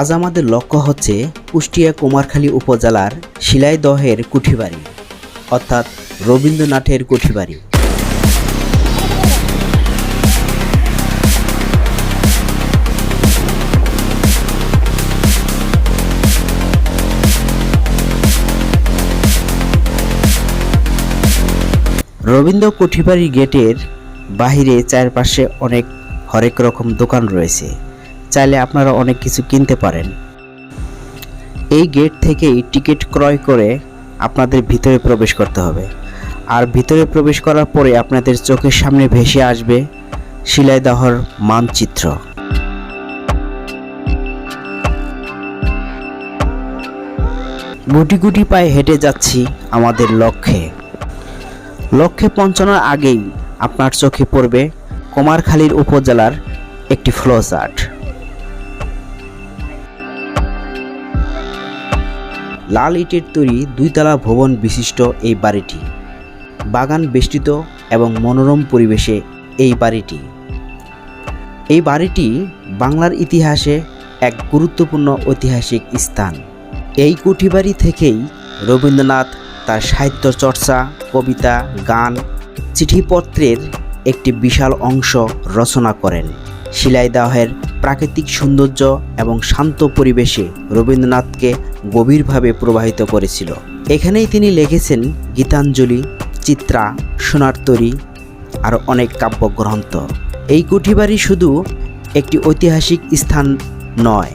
আজ আমাদের লক্ষ্য হচ্ছে কুষ্টিয়া কুমারখালী উপজেলার শিলাইদহের কুঠিবাড়ি, অর্থাৎ রবীন্দ্রনাথের কুঠিবাড়ি। রবীন্দ্র কুঠিবাড়ি গেটের বাহিরে চারপাশে অনেক হরেক রকম দোকান রয়েছে। চাইলে আপনারা অনেক কিছু কিনতে পারেন। এই গেট থেকেই টিকিট ক্রয় করে আপনাদের ভিতরে প্রবেশ করতে হবে। আর ভিতরে প্রবেশ করার পরে আপনাদের চোখের সামনে ভেসে আসবে শিলাইদহর মানচিত্র। গুটি গুটি পায়ে হেঁটে যাচ্ছি আমাদের লক্ষ্যে। লক্ষ্যে পৌঁছানোর আগেই আপনার চোখে পড়বে কুমারখালীর উপজেলার একটি ফ্লো লাল ইটের তৈরি দুইতলা ভবন বিশিষ্ট এই বাড়িটি। বাগান বেষ্টিত এবং মনোরম পরিবেশে এই বাড়িটি। এই বাড়িটি বাংলার ইতিহাসে এক গুরুত্বপূর্ণ ঐতিহাসিক স্থান। এই কুঠিবাড়ি থেকেই রবীন্দ্রনাথ তার সাহিত্য চর্চা, কবিতা, গান, চিঠিপত্রের একটি বিশাল অংশ রচনা করেন। শিলাইদাহের প্রাকৃতিক সৌন্দর্য এবং শান্ত পরিবেশে রবীন্দ্রনাথকে গভীরভাবে প্রবাহিত করেছিল। এখানেই তিনি লিখেছেন গীতাঞ্জলি, চিত্রা, সোনার তরী, আর অনেক কাব্যগ্রন্থ। এই কুঠিবাড়ি শুধু একটি ঐতিহাসিক স্থান নয়,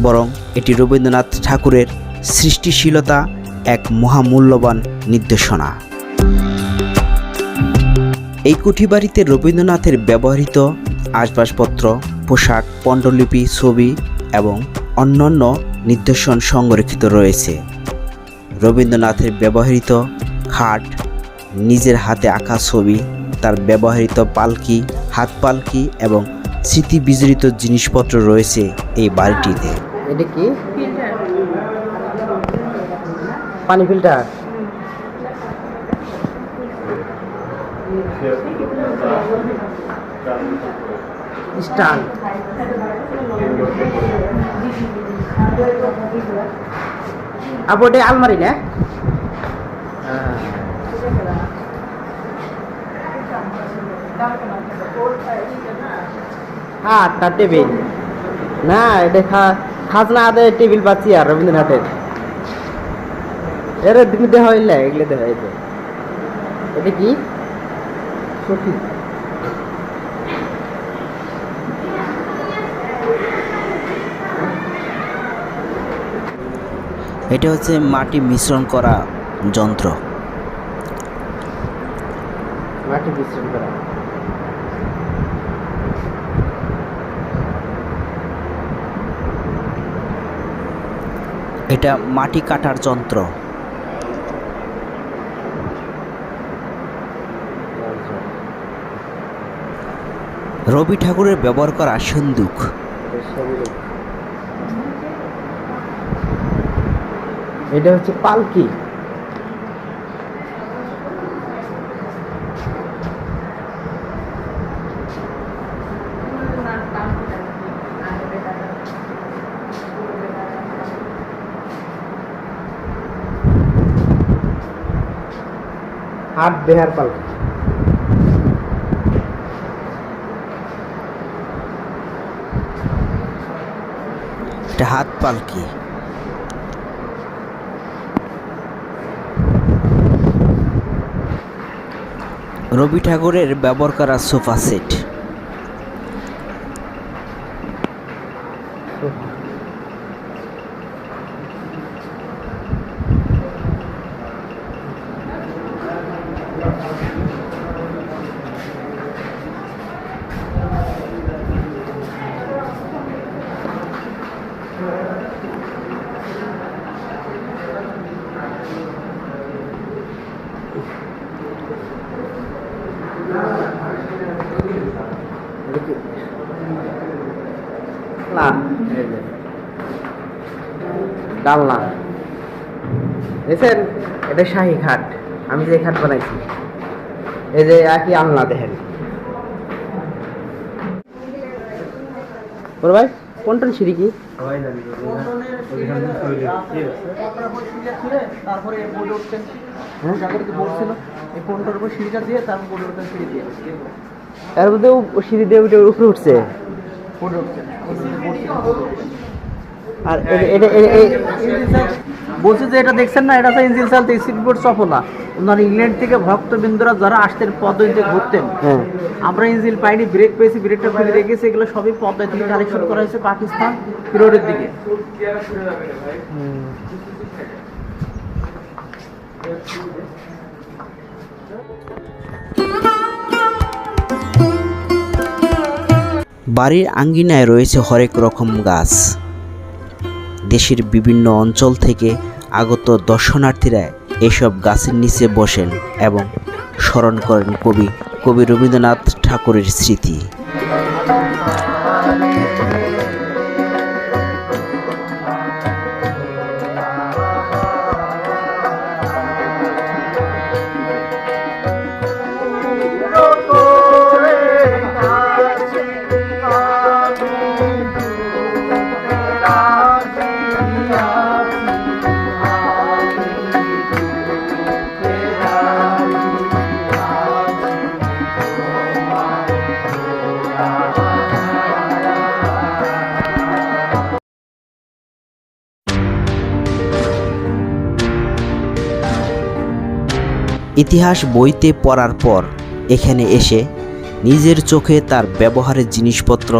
বরং এটি রবীন্দ্রনাথ ঠাকুরের সৃষ্টিশীলতা এক মহামূল্যবান নির্দেশনা। এই কুঠিবাড়িতে রবীন্দ্রনাথের ব্যবহৃত আসবাবপত্র পোশাক, পণ্ডলিপি, ছবি এবং অন্যান্য নিদর্শন সংরক্ষিত রয়েছে। রবীন্দ্রনাথের ব্যবহৃত খাট, নিজের হাতে আঁকা ছবি, তার ব্যবহৃত পালকি, হাত পালকি এবং স্মৃতি বিজড়িত জিনিসপত্র রয়েছে এই বাড়িটিতে। স্টান আপু এটা আলমারি না? হ্যাঁ আটটা টেবিল। না, এটা খাজনা আদায় টেবিল পাচ্ছি আর রবীন্দ্রনাথের। এর তুমি দেখা হইলে, এগুলো দেখা এটা কি? সখী। এটা হচ্ছে মাটি মিশ্রণ করা যন্ত্র। মাটি বিশ্রাম করা। এটা মাটি কাটার যন্ত্র। রবি ঠাকুরের ব্যবহার করা সিন্দুক। এটা হচ্ছে পালকি। হাত দেহার পালকি। এটা হাত পালকি। রবি ঠাকুরের ব্যবহার করা সোফা সেট এটা কি? না এই যে। ডালনা। দেখছেন? এটা শাহী খাট আমি যে খাট বানাইছি। এই যে একই আলনা দেখেন। ভাই, পন্টন সিঁড়ি কি? এর মধ্যে সিঁড়ি দিয়ে উপরে উঠছে। আর বলছে যে এটা দেখছেন না? এটা হচ্ছে ইঞ্জিন চালতে স্পিডবোর্ড সফলা ওনার ইংল্যান্ড থেকে ভক্তবৃন্দরা যারা আসতেন পদ্ধতিতে ঘুরতেন হ্যাঁ। আমরা ইঞ্জিন পাইনি ব্রেক পেয়েছি ব্রেকটা খুলে রেখেছি এগুলো সবই পদ্মায় থেকে কালেকশন করা হয়েছে পাকিস্তান রোডের দিকে। বাড়ির আঙ্গিনায় রয়েছে হরেক রকম গাছ। দেশের বিভিন্ন অঞ্চল থেকে আগত দর্শনার্থীরা এসব গাছের নিচে বসেন এবং স্মরণ করেন কবি কবি রবীন্দ্রনাথ ঠাকুরের স্মৃতি। ইতিহাস বইতে পড়ার পর এখানে এসে নিজের চোখে তার ব্যবহারের জিনিসপত্র,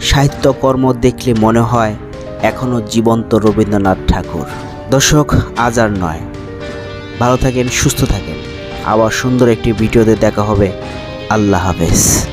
সাহিত্যকর্ম দেখলে মনে হয় এখনও জীবন্ত রবীন্দ্রনাথ ঠাকুর। দর্শক, আজ আর নয়। ভালো থাকেন, সুস্থ থাকেন। আবার সুন্দর একটি ভিডিওতে দেখা হবে। আল্লাহ হাফেজ।